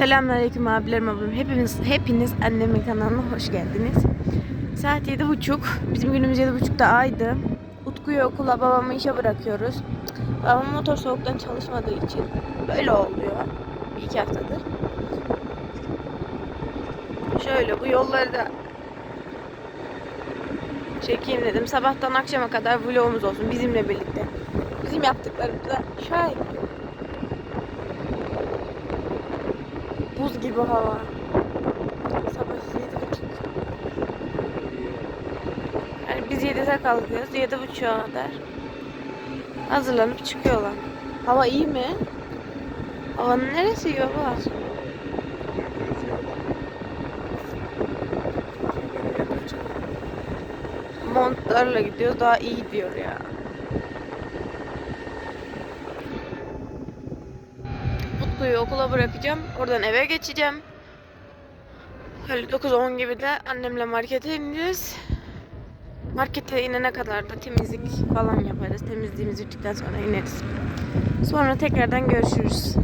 Selamünaleyküm abilerim abim. Hepiniz hepiniz annemin kanalına hoş geldiniz. Saat yedi buçuk. Bizim günümüz yedi buçukta aydı. Utku'yu okula babamı işe bırakıyoruz. Babam motor soğuktan çalışmadığı için böyle oluyor. Bir iki haftadır. Şöyle bu yolları da çekeyim dedim. Sabahtan akşama kadar vlogumuz olsun bizimle birlikte. Bizim yaptıklarımıza şahit. Buz gibi hava. Sabah yedi buçuk. Yani biz yedide kalkıyoruz. Yedi buçuğa kadar. Hazırlanıp çıkıyorlar. Hava iyi mi? Havanın neresi iyi baba? Montlarla gidiyor daha iyi diyor ya. Utku'yu okula bırakacağım. Oradan eve geçeceğim. Öyle 9-10 gibi de annemle markete ineceğiz. Markete inene kadar da temizlik falan yaparız. Temizliğimizi bittikten sonra ineriz. Sonra tekrardan görüşürüz.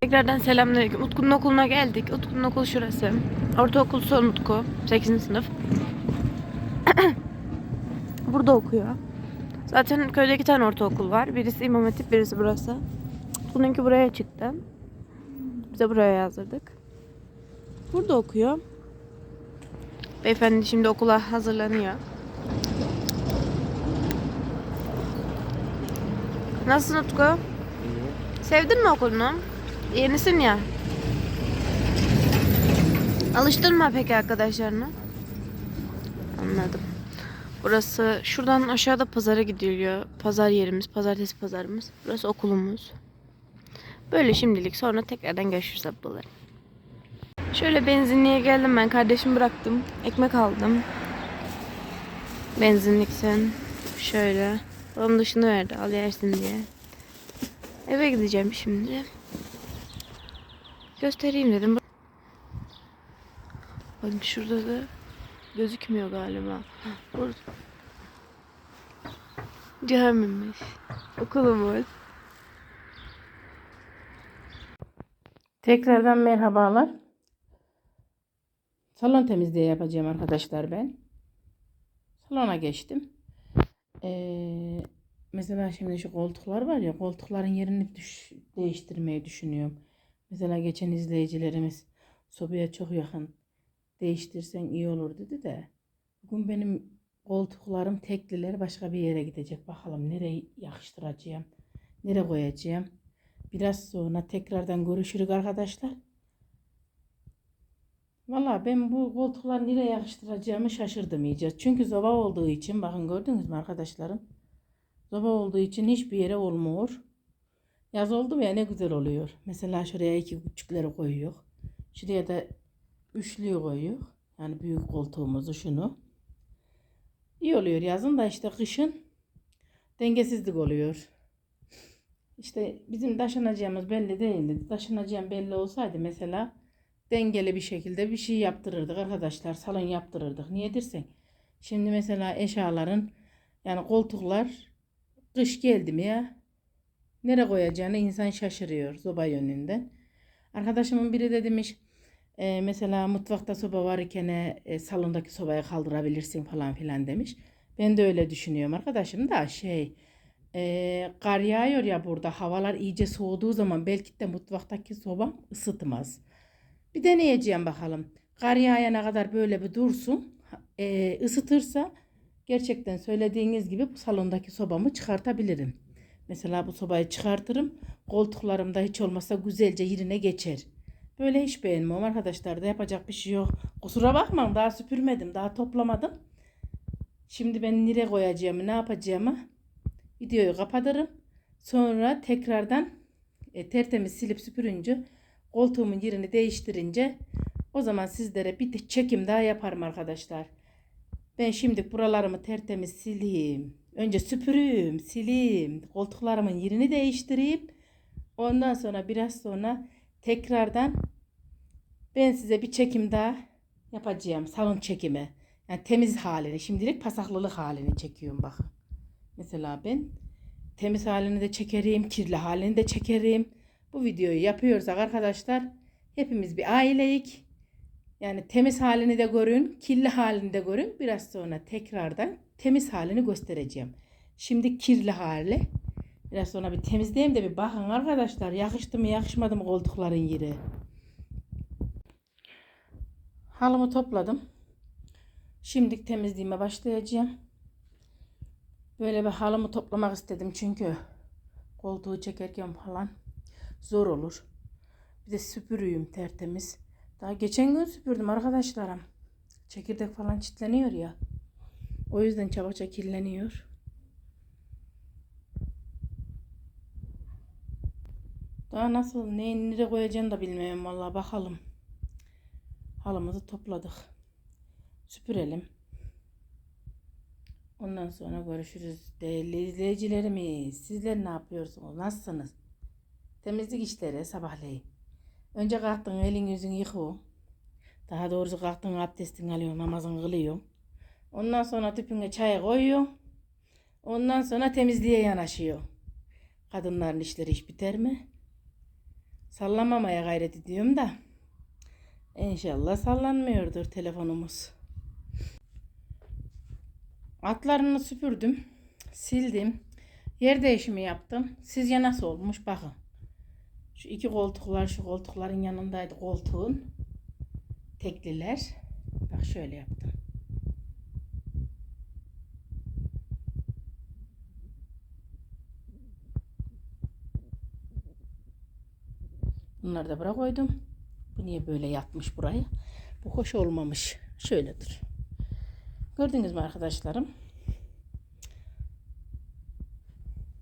Tekrardan selamünaleyküm. Utku'nun okuluna geldik. Utku'nun okulu şurası. Ortaokul son Utku. 8. sınıf. Burada okuyor. Zaten köyde iki tane ortaokul var. Birisi İmam Hatip, birisi burası. Bununki buraya çıktı. Biz de buraya yazdırdık. Burada okuyor. Beyefendi şimdi okula hazırlanıyor. Nasılsın Utku? Sevdin mi okulunu? Yenisin ya. Alıştın mı peki arkadaşlarına? Anladım. Burası şuradan aşağıda pazara gidiliyor. Pazar yerimiz, pazartesi pazarımız. Burası okulumuz. Böyle şimdilik sonra tekrardan görüşürüz ablalarım. Şöyle benzinliğe geldim ben. Kardeşimi bıraktım. Ekmek aldım. Benzinlikten. Şöyle. Babam dışını verdi. Al yersin diye. Eve gideceğim şimdi. Göstereyim dedim. Bakın şurada da gözükmüyor galiba. Burada. Camimiz. Okulumuz. Tekrardan merhabalar. Salon temizliği yapacağım arkadaşlar ben. Salona geçtim. Ee, mesela şimdi şu koltuklar var ya koltukların yerini düş- değiştirmeyi düşünüyorum. Mesela geçen izleyicilerimiz sobaya çok yakın değiştirsen iyi olur dedi de bugün benim koltuklarım tekliler başka bir yere gidecek. Bakalım nereye yakıştıracağım, nereye koyacağım. Biraz sonra tekrardan görüşürük arkadaşlar. Valla ben bu koltukları nereye yakıştıracağımı şaşırdım iyice. Çünkü zoba olduğu için bakın gördünüz mü arkadaşlarım? Zoba olduğu için hiçbir yere olmuyor. Yaz oldu mu ya ne güzel oluyor. Mesela şuraya iki küçükleri koyuyor. Şuraya da üçlüyü koyuyor. Yani büyük koltuğumuzu şunu. İyi oluyor yazın da işte kışın dengesizlik oluyor. İşte bizim taşınacağımız belli değildi. Taşınacağım belli olsaydı mesela dengeli bir şekilde bir şey yaptırırdık arkadaşlar. Salon yaptırırdık. Niye dersen? Şimdi mesela eşyaların yani koltuklar kış geldi mi ya nereye koyacağını insan şaşırıyor soba yönünden. Arkadaşımın biri de demiş e, mesela mutfakta soba var iken e, salondaki sobayı kaldırabilirsin falan filan demiş. Ben de öyle düşünüyorum arkadaşım da şey e, kar yağıyor ya burada havalar iyice soğuduğu zaman belki de mutfaktaki sobam ısıtmaz. Bir deneyeceğim bakalım. Kar yağana kadar böyle bir dursun. E, ısıtırsa gerçekten söylediğiniz gibi bu salondaki sobamı çıkartabilirim. Mesela bu sobayı çıkartırım. Koltuklarımda hiç olmazsa güzelce yerine geçer. Böyle hiç beğenmem arkadaşlar da yapacak bir şey yok. Kusura bakmayın daha süpürmedim daha toplamadım. Şimdi ben nereye koyacağımı ne yapacağımı videoyu kapatırım. Sonra tekrardan e, tertemiz silip süpürünce koltuğumun yerini değiştirince o zaman sizlere bir çekim daha yaparım arkadaşlar. Ben şimdi buralarımı tertemiz sileyim. Önce süpüreyim, sileyim. Koltuklarımın yerini değiştireyim. Ondan sonra biraz sonra tekrardan ben size bir çekim daha yapacağım. Salon çekimi. Yani temiz halini. Şimdilik pasaklılık halini çekiyorum bakın. Mesela ben temiz halini de çekerim, kirli halini de çekerim. Bu videoyu yapıyorsak arkadaşlar Hepimiz bir aileyik. Yani temiz halini de görün, kirli halini de görün. Biraz sonra tekrardan temiz halini göstereceğim. Şimdi kirli hali. Biraz sonra bir temizleyeyim de bir bakın arkadaşlar. Yakıştı mı yakışmadı mı koltukların yeri. Halımı topladım. Şimdi temizliğime başlayacağım. Böyle bir halımı toplamak istedim çünkü koltuğu çekerken falan zor olur. Bir de süpürüyüm tertemiz. Daha geçen gün süpürdüm arkadaşlarım. Çekirdek falan çitleniyor ya. O yüzden çabaça kirleniyor. Daha nasıl neyi nereye koyacağını da bilmiyorum vallahi bakalım. Halımızı topladık. Süpürelim. Ondan sonra görüşürüz. Değerli izleyicilerimiz, sizler ne yapıyorsunuz? Nasılsınız? Temizlik işleri sabahleyin. Önce kalktın elin yüzünü yıkıyor. Daha doğrusu kalktın abdestini alıyorsun, namazını kılıyorsun. Ondan sonra tüpüne çay koyuyor. Ondan sonra temizliğe yanaşıyor. Kadınların işleri hiç biter mi? Sallamamaya gayret ediyorum da. İnşallah sallanmıyordur telefonumuz. Atlarını süpürdüm. Sildim. Yer değişimi yaptım. Sizce nasıl olmuş? Bakın. Şu iki koltuklar şu koltukların yanındaydı koltuğun. Tekliler. Bak şöyle yaptım. Bunları da buraya koydum. Bu niye böyle yatmış buraya? Bu hoş olmamış. Şöyledir. Gördünüz mü arkadaşlarım?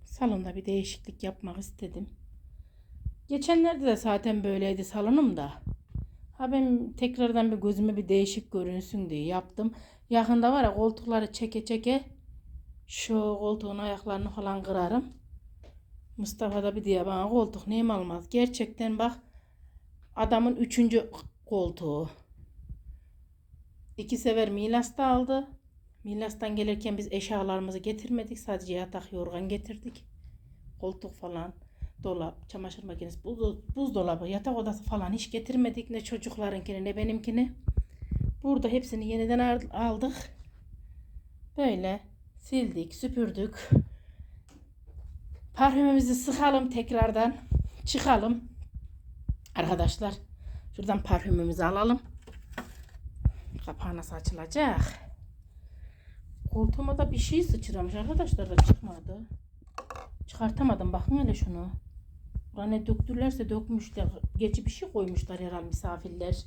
Salonda bir değişiklik yapmak istedim. Geçenlerde de zaten böyleydi salonum da. Ha ben tekrardan bir gözüme bir değişik görünsün diye yaptım. Yakında var ya koltukları çeke çeke şu koltuğun ayaklarını falan kırarım. Mustafa da bir diye bana koltuk neyim almaz. Gerçekten bak adamın üçüncü koltuğu. İki sefer Milas'ta aldı. Milas'tan gelirken biz eşyalarımızı getirmedik. Sadece yatak yorgan getirdik. Koltuk falan, dolap, çamaşır makinesi, buz, buzdolabı, yatak odası falan hiç getirmedik. Ne çocuklarınkini ne benimkini. Burada hepsini yeniden al- aldık. Böyle sildik, süpürdük. Parfümümüzü sıkalım tekrardan. Çıkalım. Arkadaşlar şuradan parfümümüzü alalım. Kapağı nasıl açılacak? Koltuğuma da bir şey sıçramış arkadaşlar da çıkmadı. Çıkartamadım bakın hele şunu. Buna ne döktürlerse dökmüşler. Geçi bir şey koymuşlar herhalde misafirler.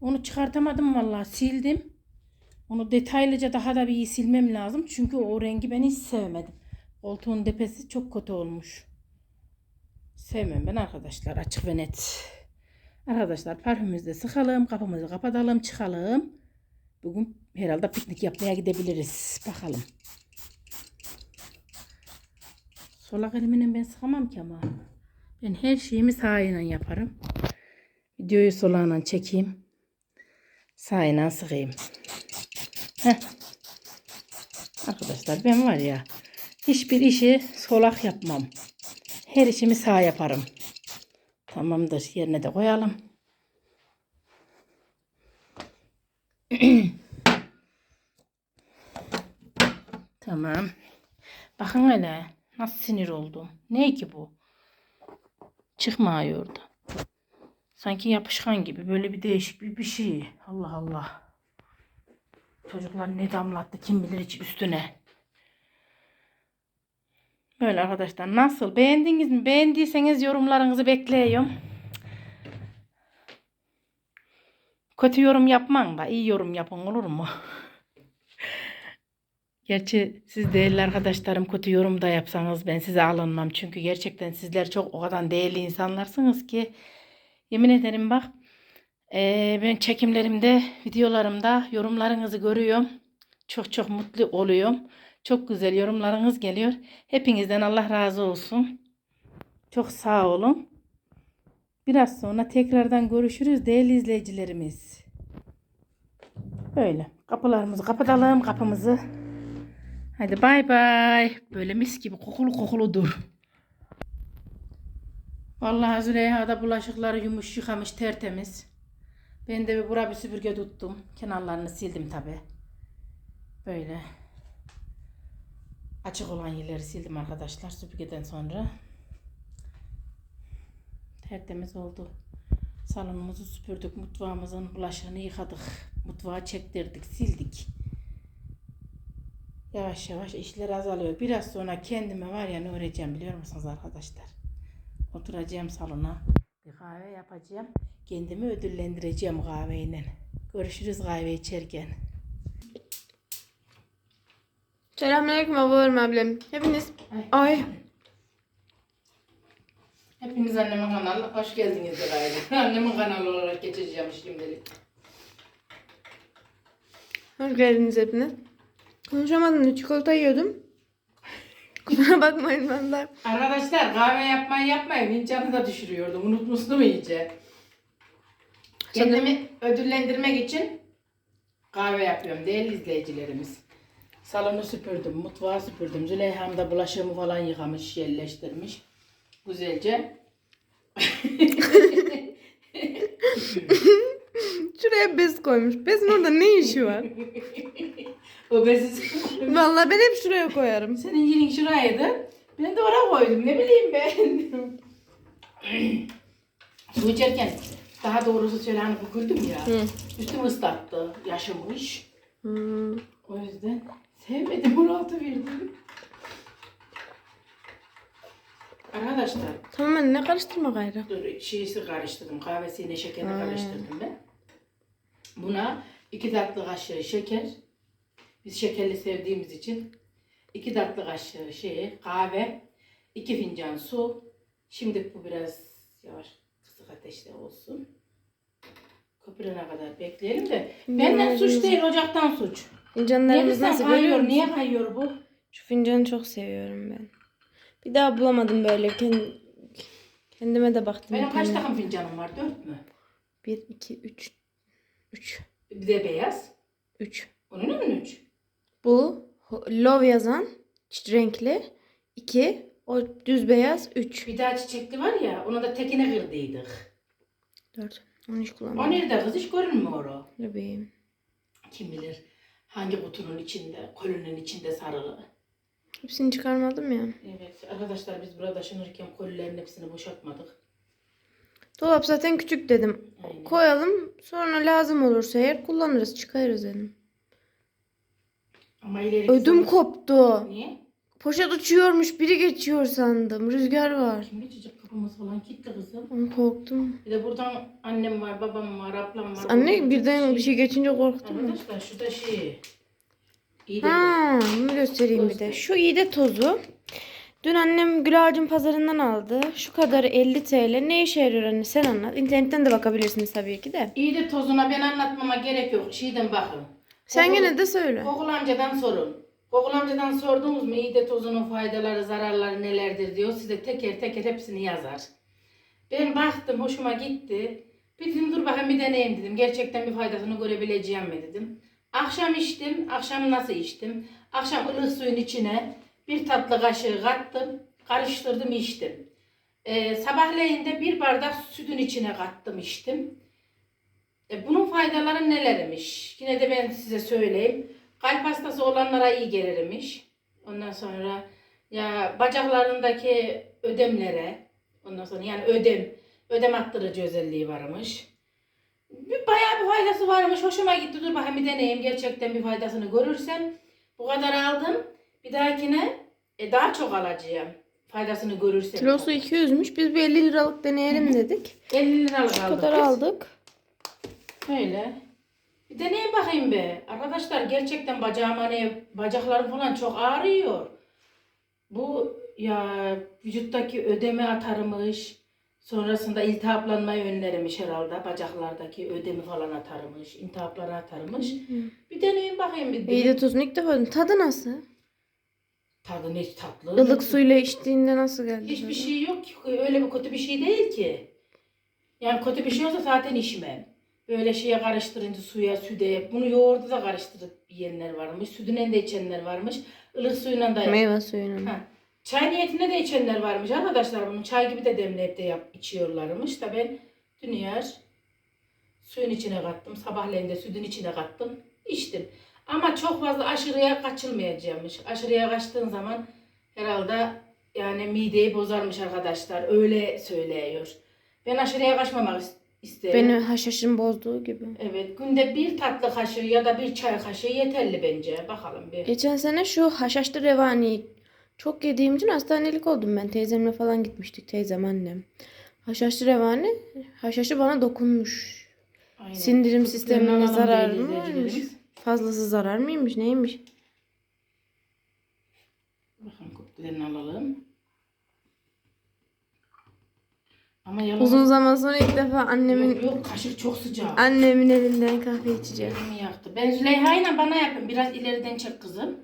Onu çıkartamadım vallahi sildim. Onu detaylıca daha da bir iyi silmem lazım. Çünkü o rengi ben hiç sevmedim. Koltuğun depesi çok kötü olmuş. Sevmem ben arkadaşlar açık ve net. Arkadaşlar parfümümüzü de sıkalım. Kapımızı kapatalım çıkalım. Bugün herhalde piknik yapmaya gidebiliriz. Bakalım. Solak elimle ben sıkamam ki ama. Ben her şeyimi sağıyla yaparım. Videoyu solağına çekeyim. Sağıyla sıkayım. Heh. Arkadaşlar ben var ya hiçbir işi solak yapmam. Her işimi sağ yaparım. Tamamdır. Yerine de koyalım. tamam. Bakın hele nasıl sinir oldum. Ne ki bu? Çıkmıyordu. Sanki yapışkan gibi böyle bir değişik bir, bir şey. Allah Allah. Çocuklar ne damlattı kim bilir hiç üstüne. Böyle arkadaşlar nasıl beğendiniz mi? Beğendiyseniz yorumlarınızı bekliyorum. Kötü yorum yapmam da iyi yorum yapın olur mu? Gerçi siz değerli arkadaşlarım kötü yorum da yapsanız ben size alınmam. Çünkü gerçekten sizler çok o kadar değerli insanlarsınız ki yemin ederim bak eee, ben çekimlerimde videolarımda yorumlarınızı görüyorum. Çok çok mutlu oluyorum. Çok güzel yorumlarınız geliyor. Hepinizden Allah razı olsun. Çok sağ olun. Biraz sonra tekrardan görüşürüz değerli izleyicilerimiz. Böyle kapılarımızı kapatalım kapımızı. Hadi bay bay. Böyle mis gibi kokulu kokulu dur. Vallahi Züleyha da bulaşıkları yumuş yıkamış tertemiz. Ben de bir bura bir süpürge tuttum. Kenarlarını sildim tabi. Böyle. Açık olan yerleri sildim arkadaşlar süpürgeden sonra. Tertemiz oldu. Salonumuzu süpürdük. Mutfağımızın bulaşığını yıkadık. Mutfağı çektirdik, sildik. Yavaş yavaş işler azalıyor. Biraz sonra kendime var ya ne öğreneceğim biliyor musunuz arkadaşlar? Oturacağım salona. Bir kahve yapacağım. Kendimi ödüllendireceğim kahveyle. Görüşürüz kahve içerken. Selamünaleyküm abalarım ablam. Hepiniz. Ay. Hepiniz annemin kanalına hoş geldiniz de gayrı. Annemin kanalı olarak geçeceğim şimdilik. Hoş geldiniz hepiniz. Konuşamadım çikolata yiyordum. Kusura bakmayın ben de. Arkadaşlar kahve yapmayı yapmayın. Fincanı da düşürüyordum. Unutmuştum iyice. Kendimi ödüllendirmek için kahve yapıyorum değerli izleyicilerimiz. Salonu süpürdüm, mutfağı süpürdüm. Züleyha'm da bulaşığımı falan yıkamış, yerleştirmiş. Güzelce. Şuraya bez koymuş. Bezin orada ne işi var? o bezi Vallahi ben hep şuraya koyarım. Senin yerin şuraydı. Ben de oraya koydum. Ne bileyim ben. Su içerken daha doğrusu şöyle hani büküldüm ya. Hı. Üstümü ıslattı. Yaşamış. Hmm. O yüzden sevmedim. Bunu altı verdim. Arkadaşlar Tamam ben ne karıştırma gayrı. dur şeysi karıştırdım. Kahvesiyle şekerini Ha. karıştırdım ben. Buna iki tatlı kaşığı şeker. Biz şekerli sevdiğimiz için iki tatlı kaşığı şey kahve, iki fincan su. Şimdi bu biraz yavaş kısık ateşte olsun. Köpürene kadar bekleyelim de. Benden suç değil ocaktan suç. Fincanlarımız Niye nasıl görüyor musun? Niye kayıyor bu? Şu fincanı çok seviyorum ben. Bir daha bulamadım böyle. Kend- Kendime de baktım. Benim kaç takım fincanım var? Dört mü? 1, 2, 3. 3. Bir de beyaz. 3. Onun mu üç? Bu love yazan renkli. 2. O düz beyaz. 3. Bir daha çiçekli var ya, ona da tekine kırdıydık. 4. Onu hiç O kullanmadım. nerede kız? Hiç görünmüyor o. Bebeğim. Kim bilir hangi kutunun içinde, kolünün içinde sarılı. Hepsini çıkarmadım ya. Evet arkadaşlar biz burada taşınırken kolilerin hepsini boşaltmadık. Dolap zaten küçük dedim. Aynen. Koyalım. Sonra lazım olursa eğer kullanırız. Çıkarız dedim. Ama ileriki Ödüm koptu. Niye? Poşet uçuyormuş. Biri geçiyor sandım. Rüzgar var. Kim geçecek kapımız falan kilitli kızım. Onu korktum. Bir de buradan annem var, babam var, ablam var. Anne birden bir şey geçince korktun mu? Arkadaşlar şu da şey. İyi de Ha, bunu göstereyim bir de. Şu iğde tozu. Dün annem Gül Ağacın pazarından aldı. Şu kadar 50 TL. Ne işe yarıyor anne? Sen anlat. İnternetten de bakabilirsiniz tabii ki de. İyi de tozuna ben anlatmama gerek yok. Şeyden bakın. Sen Kokul- gene de söyle. Kokul amcadan sorun. Kokul amcadan sordunuz mu iyi de tozunun faydaları, zararları nelerdir diyor. Size teker teker hepsini yazar. Ben baktım, hoşuma gitti. Bir dedim dur bakayım bir deneyeyim dedim. Gerçekten bir faydasını görebileceğim mi dedim. Akşam içtim. Akşam nasıl içtim? Akşam ılık suyun içine bir tatlı kaşığı kattım. Karıştırdım içtim. Ee, sabahleyin de bir bardak sütün içine kattım içtim. E, bunun faydaları nelermiş? Yine de ben size söyleyeyim. Kalp hastası olanlara iyi gelirmiş. Ondan sonra ya bacaklarındaki ödemlere, ondan sonra yani ödem, ödem attırıcı özelliği varmış. Bir, bayağı bir faydası varmış. Hoşuma gitti. Dur bakayım bir deneyeyim. Gerçekten bir faydasını görürsem. Bu kadar aldım. Bir dahakine e, daha çok alacağım. Faydasını görürsem. Kilosu 200'müş. Biz bir 50 liralık deneyelim dedik. 50 liralık Bu aldık. kadar biz. aldık. Öyle. Bir deneye bakayım be. Arkadaşlar gerçekten bacağım hani bacaklarım falan çok ağrıyor. Bu ya vücuttaki ödemi atarmış. Sonrasında iltihaplanmayı önlermiş herhalde. Bacaklardaki ödemi falan atarmış. iltihapları atarmış. Bir deneyin bakayım bir. İğde tozunu ilk defa. Tadı nasıl? Tadı ne tatlı. Ilık suyla içtiğinde nasıl geldi? Hiçbir tadı? şey yok ki. Öyle bir kötü bir şey değil ki. Yani kötü bir şey olsa zaten içmem. Böyle şeye karıştırınca suya, süde. Bunu yoğurda da karıştırıp yiyenler varmış. Sütüne de içenler varmış. Ilık suyla da Meyve suyuyla. Ha. Çay niyetine de içenler varmış arkadaşlar. Bunu çay gibi de demleyip de yap, içiyorlarmış. Da ben dün yer suyun içine kattım. Sabahleyin de sütün içine kattım. içtim. Ama çok fazla aşırıya kaçılmayacakmış. Aşırıya kaçtığın zaman herhalde yani mideyi bozarmış arkadaşlar. Öyle söylüyor. Ben aşırıya kaçmamak is- isterim. Beni haşhaşın bozduğu gibi. Evet günde bir tatlı kaşığı ya da bir çay kaşığı yeterli bence. Bakalım bir. Geçen sene şu haşhaşlı revani çok yediğim için hastanelik oldum ben. Teyzemle falan gitmiştik. Teyzem annem. Haşhaşlı revani haşhaşı bana dokunmuş. Aynen. Sindirim sistemine alalım zarar değerli mı varmış? izleyicilerimiz. Fazlası zarar mıymış neymiş? Bakın kuplarını alalım. Ama yalnız Uzun zaman sonra ilk defa annemin yok, yok kaşık çok sıcak. annemin elinden kahve içeceğim. Elimi yaktı. Ben Züleyha'yla bana yapın. Biraz ileriden çek kızım.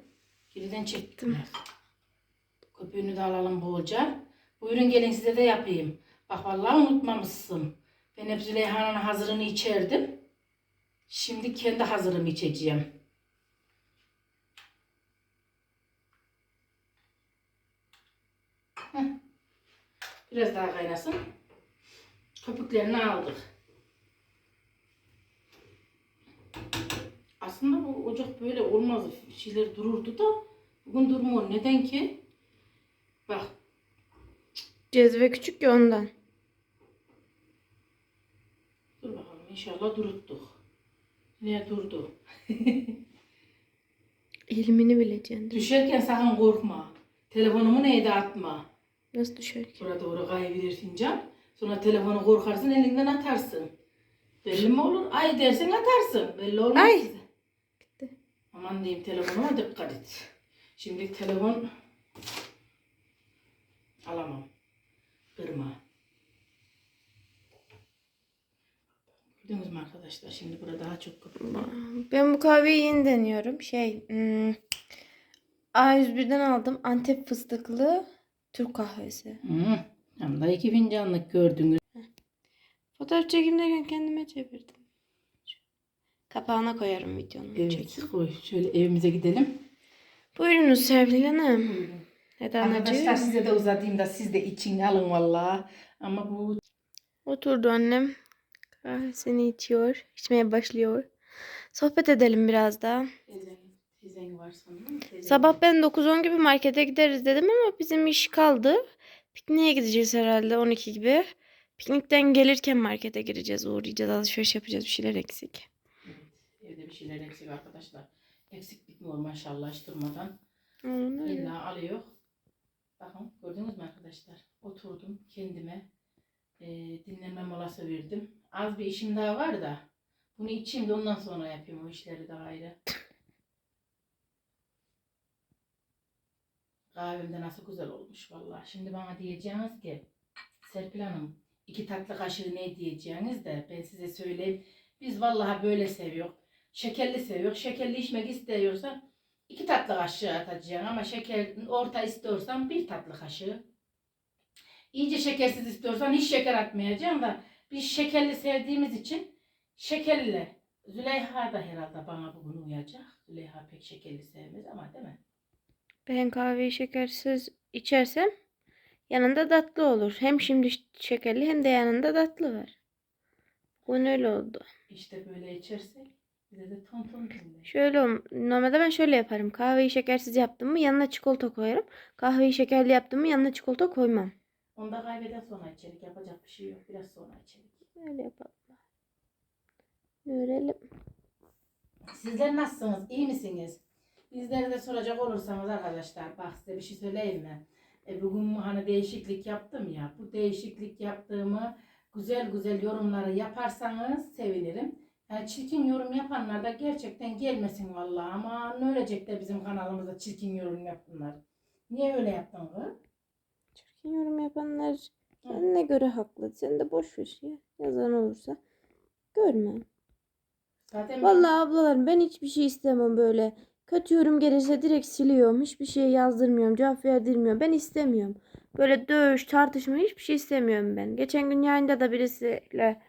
Geriden çektim. Köpüğünü de alalım bolca. Buyurun gelin size de yapayım. Bak vallahi unutmamışsın. Ben hep Züleyha'nın hazırını içerdim. Şimdi kendi hazırımı içeceğim. Heh. Biraz daha kaynasın. Köpüklerini aldık. Aslında bu ocak böyle olmaz. Şeyler dururdu da bugün durmuyor. Neden ki? Bak Cezve küçük ya ondan. dur bakalım inşallah duruttuk. Ne durdu? İlmini bileceksin. Düşerken sakın korkma. Telefonumu neyde atma. Nasıl düşer ki? Buraya doğru kayabilirsin can. Sonra telefonu korkarsın elinden atarsın. Belli mi olur? Ay dersin atarsın. Belli olmaz Ay. size. Aman diyeyim telefonuma dikkat et. Şimdi telefon alamam. Kırma. Gördünüz mü arkadaşlar? Şimdi burada daha çok var. Ben bu kahveyi yeni deniyorum. Şey, hmm, A101'den aldım. Antep fıstıklı Türk kahvesi. Hı. Hem de iki fincanlık gördünüz. Fotoğraf çekimlerken kendime çevirdim. Kapağına koyarım videonun. Evet çekim. koy. Şöyle evimize gidelim. Buyurunuz Sevgili Hanım. Neden Arkadaşlar acı? size de uzatayım da siz de için alın vallahi. Ama bu Oturdu annem. Kahvesini içiyor. içmeye başlıyor. Sohbet edelim biraz daha. var sanırım. Teyzen- Sabah ben 9-10 gibi markete gideriz dedim ama bizim iş kaldı. Pikniğe gideceğiz herhalde 12 gibi. Piknikten gelirken markete gireceğiz, uğrayacağız, alışveriş yapacağız. Bir şeyler eksik. Evet, evde bir şeyler eksik arkadaşlar. Eksik bitmiyor maşallah hiç durmadan. Aynen öyle. İlla alıyor. Bakın gördünüz mü arkadaşlar? Oturdum kendime e, dinlenme molası verdim. Az bir işim daha var da bunu içeyim de ondan sonra yapayım o işleri daha ayrı. Kahvem de nasıl güzel olmuş vallahi. Şimdi bana diyeceğiniz ki Serpil Hanım iki tatlı kaşığı ne diyeceğiniz de ben size söyleyeyim. Biz vallahi böyle seviyor. Şekerli seviyor. Şekerli içmek istiyorsan iki tatlı kaşığı atacaksın ama şeker orta istiyorsan bir tatlı kaşığı. İyice şekersiz istiyorsan hiç şeker atmayacaksın da biz şekerli sevdiğimiz için şekerli. Züleyha da herhalde bana bugün uyacak. Züleyha pek şekerli sevmez ama değil mi? Ben kahveyi şekersiz içersem yanında tatlı olur. Hem şimdi şekerli hem de yanında tatlı var. Bugün öyle oldu. İşte böyle içersek bize de ton ton dinler. Şöyle ol- normalde ben şöyle yaparım. Kahveyi şekersiz yaptım mı yanına çikolata koyarım. Kahveyi şekerli yaptım mı yanına çikolata koymam. Onda kaybeden sonra içerik yapacak bir şey yok. Biraz sonra içerik. Öyle yapalım. Görelim. Sizler nasılsınız? İyi misiniz? Bizlere de soracak olursanız arkadaşlar bak size bir şey söyleyeyim mi? E, bugün hani değişiklik yaptım ya. Bu değişiklik yaptığımı güzel güzel yorumları yaparsanız sevinirim. Yani çirkin yorum yapanlar da gerçekten gelmesin vallahi ama ne ölecek de bizim kanalımızda çirkin yorum yapınlar. Niye öyle yaptın kız? Çirkin yorum yapanlar kendine göre haklı. Sen de boş ver ya. Yazan olursa görmem. Zaten Vallahi ablalarım ben hiçbir şey istemem böyle. Kötü yorum gelirse direkt siliyorum. Hiçbir şey yazdırmıyorum. Cevap verdirmiyorum. Ben istemiyorum. Böyle dövüş, tartışma hiçbir şey istemiyorum ben. Geçen gün yayında da birisiyle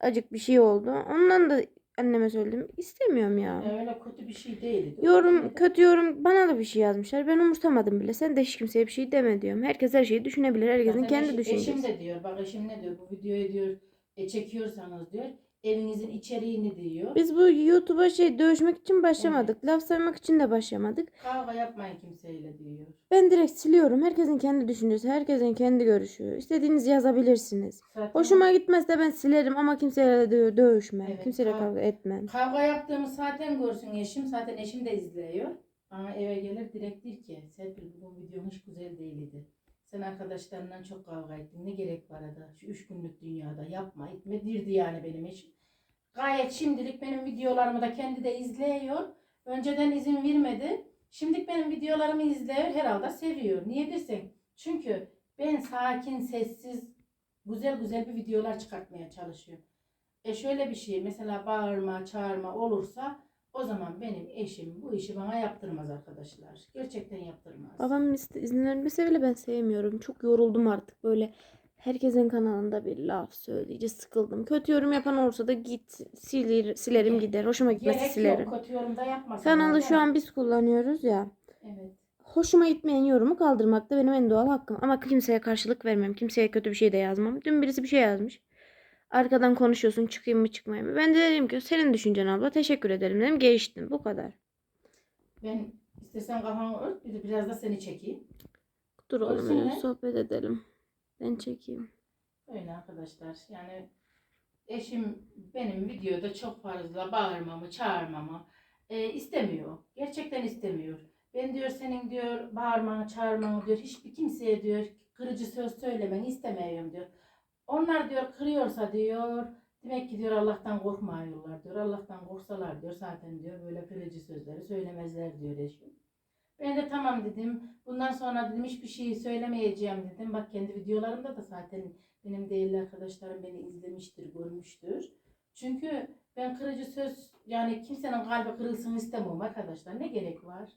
acık bir şey oldu. Ondan da anneme söyledim. İstemiyorum ya. Öyle kötü bir şey değildi. Yorum kötü yorum bana da bir şey yazmışlar. Ben umursamadım bile. Sen de hiç kimseye bir şey deme diyorum. Herkes her şeyi düşünebilir. Herkesin Zaten kendi eşim, düşüncesi. Eşim de diyor. Bak eşim ne diyor? Bu videoyu diyor e, çekiyorsanız diyor. Evinizin içeriğini diyor. Biz bu YouTube'a şey dövüşmek için başlamadık. Laf saymak için de başlamadık. Kavga yapmayın kimseyle diyor. Ben direkt siliyorum. Herkesin kendi düşüncesi, herkesin kendi görüşü. İstediğinizi yazabilirsiniz. Zaten Hoşuma gitmezse ben silerim ama kimseyle de dö- dövüşmem. Evet, kimseyle kavga- kavga etmem. Kavga yaptığımı zaten görsün eşim. Zaten eşim de izliyor. Bana eve gelir direkt der ki Serpil bu videon hiç güzel değildi. Sen arkadaşlarından çok kavga ettin. Ne gerek var da şu üç günlük dünyada yapma etme dirdi yani benim eşim. Gayet şimdilik benim videolarımı da kendi de izliyor. Önceden izin vermedi. Şimdilik benim videolarımı izliyor. Herhalde seviyor. Niye dersen? Çünkü ben sakin, sessiz, güzel güzel bir videolar çıkartmaya çalışıyorum. E şöyle bir şey mesela bağırma, çağırma olursa o zaman benim eşim bu işi bana yaptırmaz arkadaşlar. Gerçekten yaptırmaz. Babam iste- izin vermese bile ben sevmiyorum. Çok yoruldum artık böyle. Herkesin kanalında bir laf söyleyince sıkıldım. Kötü yorum yapan olursa da git silir, silerim Gerek- gider. Hoşuma gitmezse Gerek silerim. yok. Kötü yorumda yapmasın. Kanalı şu an biz kullanıyoruz ya. Evet. Hoşuma gitmeyen yorumu kaldırmak da benim en doğal hakkım. Ama kimseye karşılık vermem. Kimseye kötü bir şey de yazmam. Dün birisi bir şey yazmış. Arkadan konuşuyorsun çıkayım mı çıkmayayım mı? Ben de dedim ki senin düşüncen abla teşekkür ederim dedim. Geçtim bu kadar. Ben istesen kafamı ört bir de biraz da seni çekeyim. Dur oğlum öyle sohbet edelim. Ben çekeyim. Öyle arkadaşlar. Yani eşim benim videoda çok fazla bağırmamı, çağırmamı e, istemiyor. Gerçekten istemiyor. Ben diyor senin diyor bağırmanı, çağırmanı diyor hiçbir kimseye diyor kırıcı söz söylemeni istemiyorum diyor. Onlar diyor kırıyorsa diyor demek ki diyor Allah'tan korkmuyorlar diyor. Allah'tan korksalar diyor zaten diyor böyle kırıcı sözleri söylemezler diyor eşim. Ben de tamam dedim. Bundan sonra dedim hiçbir şey söylemeyeceğim dedim. Bak kendi videolarımda da zaten benim değerli arkadaşlarım beni izlemiştir, görmüştür. Çünkü ben kırıcı söz yani kimsenin kalbi kırılsın istemem arkadaşlar. Ne gerek var?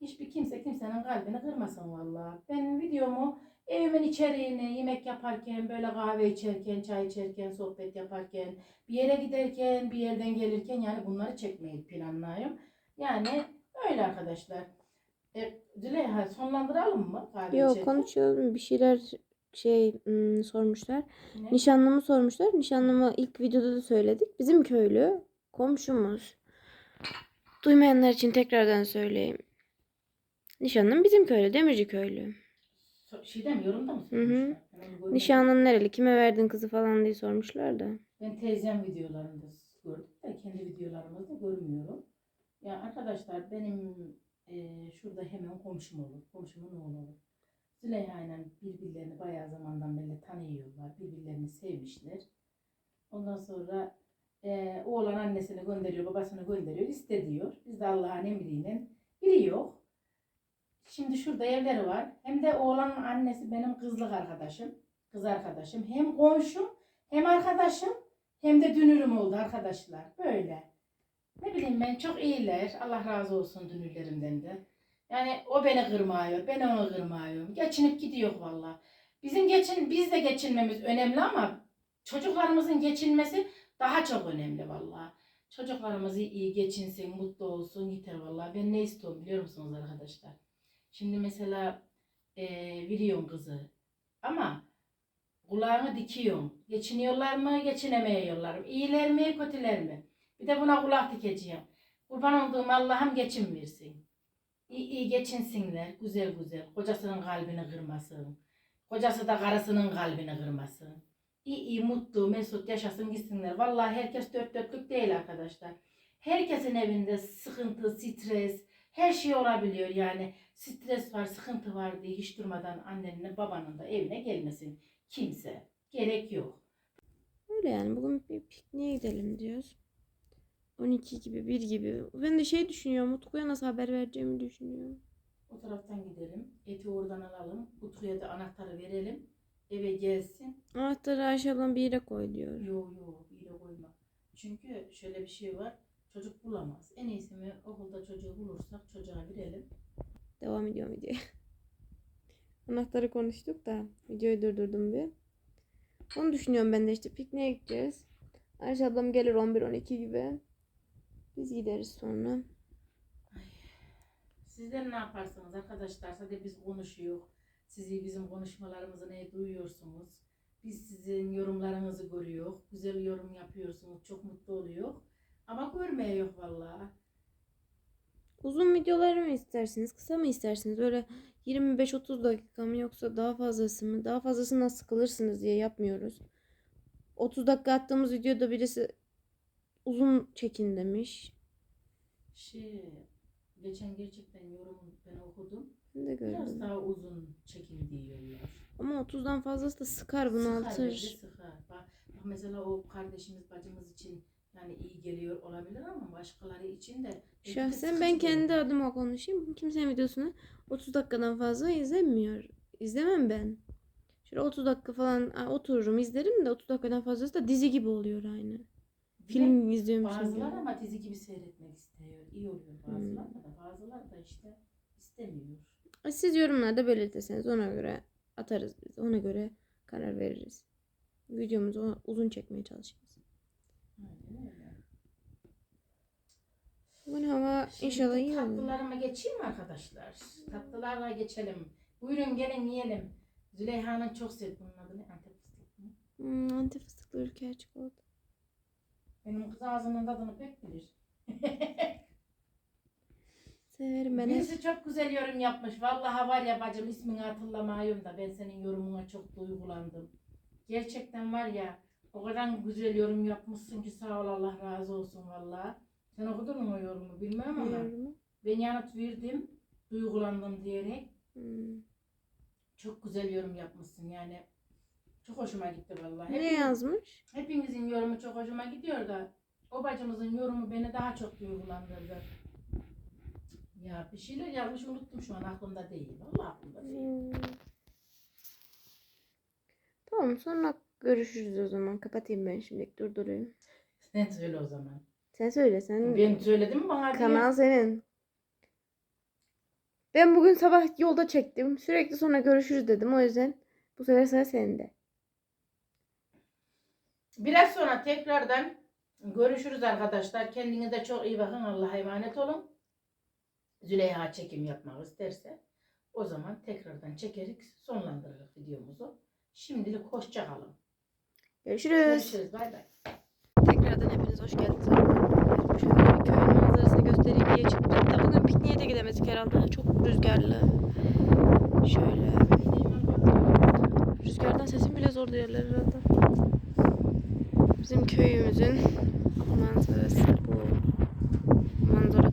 Hiçbir kimse kimsenin kalbini kırmasın vallahi. Ben videomu evimin içeriğini yemek yaparken, böyle kahve içerken, çay içerken, sohbet yaparken, bir yere giderken, bir yerden gelirken yani bunları çekmeyi planlıyorum. Yani öyle arkadaşlar. E, Züleyha sonlandıralım mı kahve Yok içerken? konuşuyoruz. Bir şeyler şey hmm, sormuşlar. Ne? Nişanlımı sormuşlar. Nişanlımı ilk videoda da söyledik. Bizim köylü komşumuz. Duymayanlar için tekrardan söyleyeyim. Nişanlım bizim köylü. Demirci köylü. Şeyde mi yorumda mı sormuşlar? Görmedim. Nişanlın nereli? Kime verdin kızı falan diye sormuşlar da. Ben teyzem videolarında gördüm de kendi videolarımızda görmüyorum. Ya arkadaşlar benim e, şurada hemen komşum olur. Komşumun oğlu olur. Züleyha ile birbirlerini bayağı zamandan beri tanıyorlar. Birbirlerini sevmişler. Ondan sonra e, oğlan annesini gönderiyor, babasını gönderiyor, istediyor. Biz de Allah'ın emriyle biri yok. Şimdi şurada evleri var. Hem de oğlanın annesi benim kızlık arkadaşım. Kız arkadaşım. Hem komşum hem arkadaşım hem de dünürüm oldu arkadaşlar. Böyle. Ne bileyim ben çok iyiler. Allah razı olsun dünürlerimden de. Yani o beni kırmıyor. Ben onu kırmıyorum. Geçinip gidiyor valla. Bizim geçin, biz de geçinmemiz önemli ama çocuklarımızın geçinmesi daha çok önemli valla. Çocuklarımız iyi, geçinsin, mutlu olsun yeter valla. Ben ne istiyorum biliyor musunuz arkadaşlar? Şimdi mesela eee veriyorsun kızı ama kulağını dikiyorum. Geçiniyorlar mı, geçinemiyorlar mı? İyiler mi, kötüler mi? Bir de buna kulak dikeceğim. Kurban olduğum Allah'ım geçin versin. İyi, iyi geçinsinler, güzel güzel. Kocasının kalbini kırmasın. Kocası da karısının kalbini kırmasın. İyi iyi, mutlu, mesut yaşasın gitsinler. Vallahi herkes dört dörtlük değil arkadaşlar. Herkesin evinde sıkıntı, stres, her şey olabiliyor yani. Stres var, sıkıntı var diye hiç durmadan annenin, babanın da evine gelmesin kimse. Gerek yok. Öyle yani bugün bir pikniğe gidelim diyoruz. 12 gibi 1 gibi. Ben de şey düşünüyorum. Utku'ya nasıl haber vereceğimi düşünüyorum. O taraftan gidelim. Eti oradan alalım. Utku'ya da anahtarı verelim. Eve gelsin. Anahtarı Ayşe ablam bir yere koy diyor. Yo yo bir yere koyma. Çünkü şöyle bir şey var. Çocuk bulamaz. En iyisi mi okulda çocuğu bulursak çocuğa verelim. Devam ediyorum videoya. Anahtarı konuştuk da videoyu durdurdum bir. Onu düşünüyorum ben de işte pikniğe gideceğiz. Ayşe ablam gelir 11-12 gibi. Biz gideriz sonra. Sizler ne yaparsınız arkadaşlar? Sadece biz konuşuyor. Sizi bizim konuşmalarımızı ne duyuyorsunuz? Biz sizin yorumlarınızı görüyor. Güzel yorum yapıyorsunuz. Çok mutlu oluyor. Ama görmeye yok vallahi. Uzun videoları mı istersiniz? Kısa mı istersiniz? Böyle 25-30 dakika mı yoksa daha fazlası mı? Daha fazlasından sıkılırsınız diye yapmıyoruz. 30 dakika attığımız videoda birisi uzun çekin demiş. Şey, geçen gerçekten yorumu ben okudum. Ben de Biraz gördüm. daha uzun çekim diyorlar. Ama 30'dan fazlası da sıkar Sıkar bunaltır. sıkar. Bak, bak mesela o kardeşimiz bacımız için yani iyi geliyor olabilir ama başkaları için de Şahsen ben kendi adıma konuşayım. Kimsenin videosunu 30 dakikadan fazla izlemiyor. İzlemem ben. Şöyle 30 dakika falan otururum izlerim de 30 dakikadan fazlası da dizi gibi oluyor aynı. Film izliyormuşum gibi. Bazıları ama dizi gibi seyretmek istiyor. İyi oluyor bazıları da bazıları da işte istemiyor. Siz yorumlarda belirtirseniz ona göre atarız biz. Ona göre karar veririz. Videomuzu uzun çekmeye çalışırız. Bugün hava Şimdi inşallah iyi olur. Tatlılarıma geçeyim mi arkadaşlar? Tatlılarla geçelim. Buyurun gelin yiyelim. Züleyha'nın çok sevdiği bunun adı ne? Antep fıstıklı mı? Hmm, antep fıstıklı ülker çikolata. Benim kız ağzının tadını pek bilir. Severim ben. Birisi çok güzel yorum yapmış. Vallahi var ya bacım ismini hatırlamayayım da ben senin yorumuna çok duygulandım. Gerçekten var ya o kadar güzel yorum yapmışsın ki sağ ol Allah razı olsun vallahi. Sen okudun mu o yorumu bilmem ama Yorumu. ben yanıt verdim duygulandım diyerek. Hmm. Çok güzel yorum yapmışsın yani. Çok hoşuma gitti vallahi. Ne yazmış? Hepinizin yorumu çok hoşuma gidiyor da o bacımızın yorumu beni daha çok duygulandırdı. Ya bir şeyler yazmış unuttum şu an aklımda değil. Vallahi aklımda değil. Hmm. Tamam sonra görüşürüz o zaman. Kapatayım ben şimdi durdurayım. Sen söyle o zaman. Sen söyle sen. Ben söyledim mi bana? Kanal senin. Ben bugün sabah yolda çektim. Sürekli sonra görüşürüz dedim. O yüzden bu sefer sıra sende. Biraz sonra tekrardan görüşürüz arkadaşlar. Kendinize çok iyi bakın. Allah'a emanet olun. Züleyha çekim yapmak isterse o zaman tekrardan çekerek sonlandırırız videomuzu. Şimdilik hoşça kalın. Görüşürüz. Görüşürüz. Bay bay. Tekrardan hepiniz hoş geldiniz. Şöyle bir köyün manzarasını göstereyim diye çıktık da bugün pikniğe de gidemedik herhalde. Çok rüzgarlı. Şöyle. Rüzgardan sesim bile zor duyarlar herhalde. Bizim köyümüzün manzarası bu. Manzara.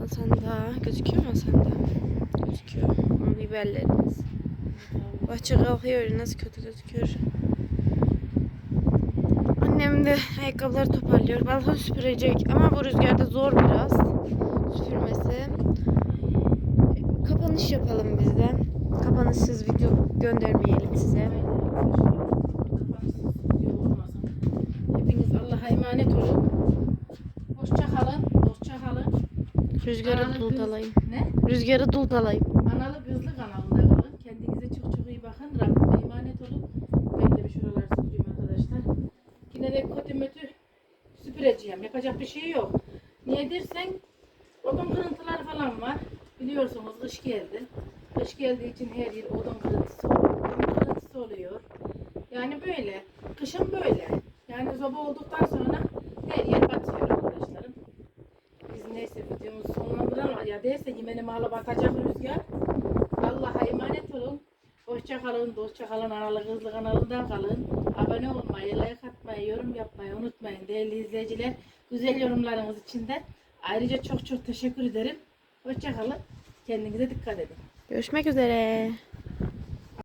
Hasan'da gözüküyor mu Hasan'da? Gözüküyor. Ama biberlerimiz. Bahçe kalkıyor. Nasıl kötü gözüküyor. Annem de ayakkabıları toparlıyor. Balkon süpürecek ama bu rüzgarda zor biraz süpürmesi. Kapanış yapalım bizden. Kapanışsız video göndermeyelim size. Hepiniz Allah'a emanet olun. Hoşça kalın. Hoşça kalın. Rüzgarı kız- Ne? Rüzgarı duldalayım. Analı kızlı kanalında kalın. Kendinize çok çok iyi bakın. Rabbime emanet olun. Ben de bir şuraları süpüreyim arkadaşlar. Yine de kötü mötü süpüreceğim. Yapacak bir şey yok. Niye dersen odun kırıntıları falan var. Biliyorsunuz kış geldi. Kış geldiği için her yer odun kırıntısı oluyor. Odun kırıntısı oluyor. Yani böyle. Kışın böyle. Yani zoba olduktan sonra her yer batıyor arkadaşlarım. Biz neyse videomuzu sonlandıralım. Ya değilse yemeğine mağla batacak rüzgar. Allah'a emanet olun. Hoşça kalın, dostça kalın, analı kızlı kanalından kalın. Abone olmayı, like atmayı, yorum yapmayı unutmayın değerli izleyiciler. Güzel yorumlarınız için de ayrıca çok çok teşekkür ederim. Hoşça kalın. Kendinize dikkat edin. Görüşmek üzere.